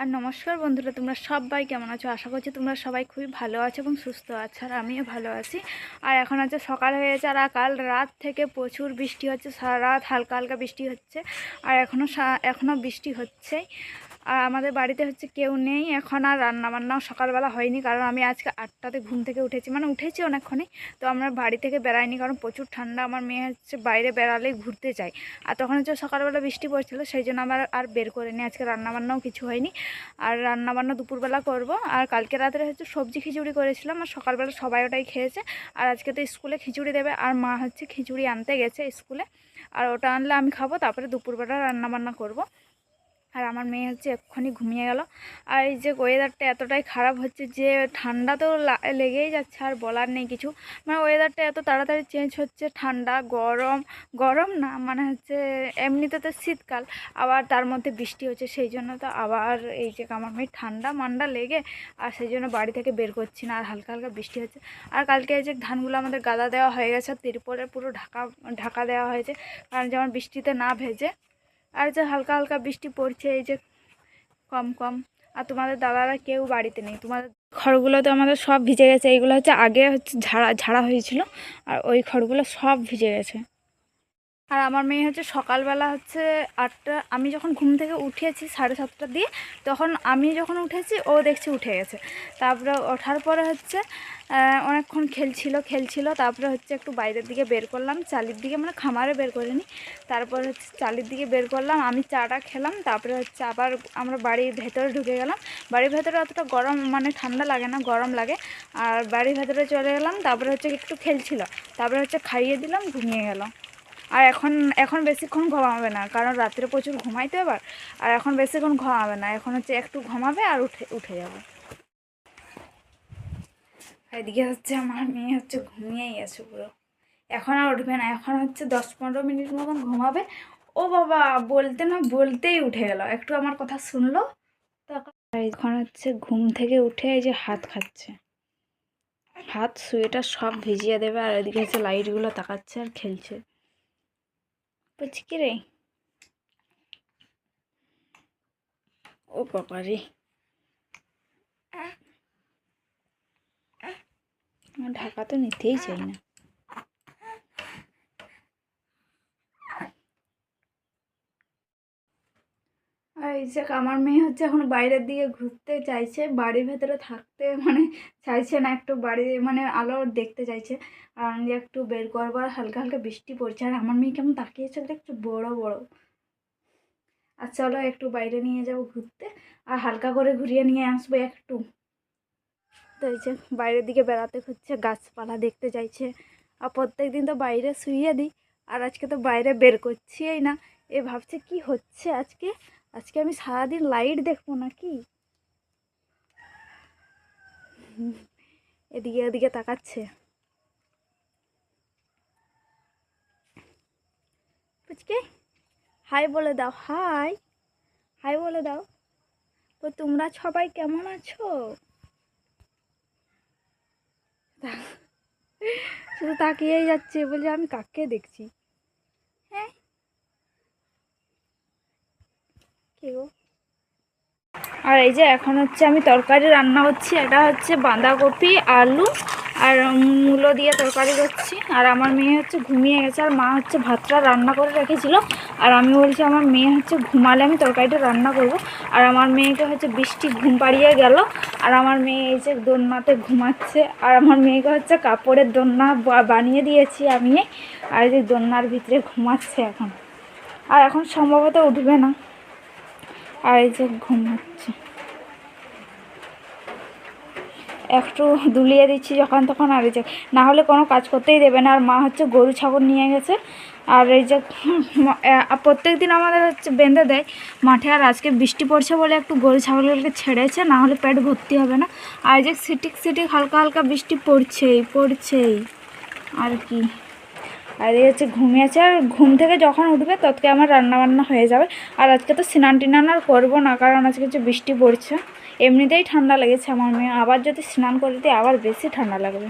আর নমস্কার বন্ধুরা, তোমরা সবাই কেমন আছো? আশা করছি তোমরা সবাই খুবই ভালো আছো এবং সুস্থ আছো, আর আমিও ভালো আছি। আর এখন আছে সকাল হয়ে গেছে আর কাল রাত থেকে প্রচুর বৃষ্টি হচ্ছে, সারা রাত হালকা হালকা বৃষ্টি হচ্ছে, আর এখনও এখনও বৃষ্টি হচ্ছেই। আর আমাদের বাড়িতে হচ্ছে কেউ নেই। এখন আর রান্না বান্নাও সকালবেলা হয়নি, কারণ আমি আজকে আটটাতে ঘুম থেকে উঠেছি। মানে উঠেছি অনেকক্ষণই তো আমরা বাড়ি থেকে বেড়াইনি, কারণ প্রচুর ঠান্ডা। আমার মেয়ে হচ্ছে বাইরে বেড়ালেই ঘুরতে চাই আর তখন হচ্ছে সকালবেলা বৃষ্টি পড়ছিল, সেই জন্য আমার আর বের করিনি। আজকে রান্নাবান্নাও কিছু হয়নি। আর রান্নাবান্না দুপুরবেলা করব। আর কালকে রাত্রে হচ্ছে সবজি খিচুড়ি করেছিলাম, আর সকালবেলা সবাই ওটাই খেয়েছে। আর আজকে তো স্কুলে খিচুড়ি দেবে, আর মা হচ্ছে খিচুড়ি আনতে গেছে স্কুলে। আর ওটা আনলে আমি খাব, তারপরে দুপুরবেলা রান্নাবান্না করব। আর আমার মেয়ে হচ্ছে এক্ষুনি ঘুমিয়ে গেল। আর এই যে ওয়েদারটা এতটাই খারাপ হচ্ছে যে ঠান্ডা তো লেগেই যাচ্ছে, আর বলার নেই কিছু। মানে ওয়েদারটা এত তাড়াতাড়ি চেঞ্জ হচ্ছে, ঠান্ডা, গরম গরম না মানে হচ্ছে এমনিতে তো শীতকাল, আবার তার মধ্যে বৃষ্টি হচ্ছে, সেই জন্য তো আবার এই যে আমার মেয়ে ঠান্ডা মান্ডা লেগে, আর সেই জন্য বাড়ি থেকে বের করছি না, আর হালকা হালকা বৃষ্টি হচ্ছে। আর কালকে এই যে ধানগুলো আমাদের গাদা দেওয়া হয়ে গেছে, আর তিরপলে পুরো ঢাকা ঢাকা দেওয়া হয়েছে, কারণ যেমন বৃষ্টিতে না ভেজে আর যে হালকা হালকা বৃষ্টি পড়ছে, এই যে কম কম। আর তোমাদের দাদারা কেউ বাড়িতে নেই। তোমাদের খড়গুলো তো আমাদের সব ভিজে গেছে। এইগুলো হচ্ছে আগে হচ্ছে ঝাড়া ঝাড়া হয়েছিল, আর ওই খড়গুলো সব ভিজে গেছে। আর আমার মেয়ে হচ্ছে সকালবেলা হচ্ছে আটটা, আমি যখন ঘুম থেকে উঠেছি সাড়ে সাতটা দিয়ে, তখন আমি যখন উঠেছি, ও দেখছি উঠে গেছে। তারপরে ওঠার পরে হচ্ছে অনেকক্ষণ খেলছিল খেলছিল, তারপরে হচ্ছে একটু বাইরের দিকে বের করলাম, চালির দিকে মানে খামারে বের করিনি। তারপর হচ্ছে চালির দিকে বের করলাম, আমি চাটা খেলাম, তারপরে হচ্ছে আবার আমরা বাড়ির ভেতরে ঢুকে গেলাম। বাড়ির ভেতরে অতটা গরম মানে ঠান্ডা লাগে না, গরম লাগে। আর বাড়ির ভেতরে চলে গেলাম, তারপরে হচ্ছে একটু খেলছিল, তারপরে হচ্ছে খাইয়ে দিলাম, ঘুমিয়ে গেল আর এখন এখন বেশিক্ষণ ঘুমাবে না, কারণ রাত্রে প্রচুর ঘুমাইতে এবার, আর এখন বেশিক্ষণ ঘুমাবে না, এখন হচ্ছে একটু ঘুমাবে আর উঠে উঠে যাবে। এদিকে হচ্ছে আমার মেয়ে হচ্ছে ঘুমিয়েই আছে পুরো। এখন আর উঠবে না, এখন হচ্ছে দশ পনেরো মিনিট মতন ঘুমাবে। ও বাবা, বলতে না বলতেই উঠে গেল, একটু আমার কথা শুনলো। তখন এখন হচ্ছে ঘুম থেকে উঠে এই যে হাত খাচ্ছে। হাত শুয়েটা সব ভিজিয়ে দেবে আর এদিকে হচ্ছে লাইটগুলো তাকাচ্ছে আর খেলছে। বলছি কি রে ও বাবা রে ঢাকা তো নিতেই চাই না। যে আমার মেয়ে হচ্ছে এখন বাইরের দিকে ঘুরতে চাইছে, বাড়ির ভেতরে থাকতে মানে চাইছে না, একটু বাড়ি মানে আলো দেখতে চাইছে। আর আমি একটু বের করব, আর হালকা হালকা বৃষ্টি পড়ছে, আর আমার মেয়ে কেমন তাকিয়েছে একটু বড় বড়। আর চলো একটু বাইরে নিয়ে যাব ঘুরতে, আর হালকা করে ঘুরিয়ে নিয়ে আসব একটু। তো এই যে বাইরের দিকে বেড়াতে খুঁজছে গাছপালা দেখতে চাইছে। আর প্রত্যেক দিন তো বাইরে শুইয়ে দিই, আর আজকে তো বাইরে বের করছিই না। এ ভাবছে, কি হচ্ছে আজকে? আজকে আমি সারাদিন লাইট দেখব নাকি? এদিকে এদিকে তাকাচ্ছে। পুচকে, হাই বলে দাও, হাই। হাই বলে দাও। তো তোমরা সবাই কেমন আছো? শুধু তাকিয়েই যাচ্ছে বলে আমি কাকে দেখছি হ্যাঁ কে আর এই যে এখন হচ্ছে আমি তরকারি রান্না হচ্ছি এটা হচ্ছে বাঁধাকপি, আলু আর মূলো দিয়ে তরকারি করছি। আর আমার মেয়ে হচ্ছে ঘুমিয়ে গেছে, আর মা হচ্ছে ভাতটা রান্না করে রেখেছিল। আর আমি বলছি আমার মেয়ে হচ্ছে ঘুমালে আমি তরকারিটা রান্না করব। আর আমার মেয়েকে হচ্ছে বৃষ্টি ঘুম পাড়িয়ে গেল। আর আমার মেয়ে এই যে দোলনাতে ঘুমাচ্ছে। আর আমার মেয়েকে হচ্ছে কাপড়ের দোলনা বানিয়ে দিয়েছি আমি। আর এই যে দোলনার ভিতরে ঘুমাচ্ছে এখন। আর এখন সম্ভবত উঠবে না। আর এই যে একটু দুলিয়ে দিচ্ছি যখন তখন আর এই না হলে কোনো কাজ করতেই দেবে না। আর মা হচ্ছে গরু ছাগল নিয়ে গেছে। আর এই যে প্রত্যেক দিন আমাদের হচ্ছে বেঁধে দেয়। মাঠে আর আজকে বৃষ্টি পড়ছে বলে একটু গরু ছাগলগুলোকে ছেড়েছে, না হলে পেট ভর্তি হবে না। আর যে সিটিক সিটিক হালকা হালকা বৃষ্টি পড়ছেই পড়ছেই। আর কি। আর এই হচ্ছে ঘুমিয়ে আছে, আর ঘুম থেকে যখন উঠবে ততকে আমার রান্নাবান্না হয়ে যাবে। আর আজকে তো স্নান টিনান আর করব না, কারণ আজকে হচ্ছে বৃষ্টি পড়ছে। এমনিতেই ঠান্ডা লেগেছে আমার মেয়ে, আবার যদি স্নান করে দিই আবার বেশি ঠান্ডা লাগবে।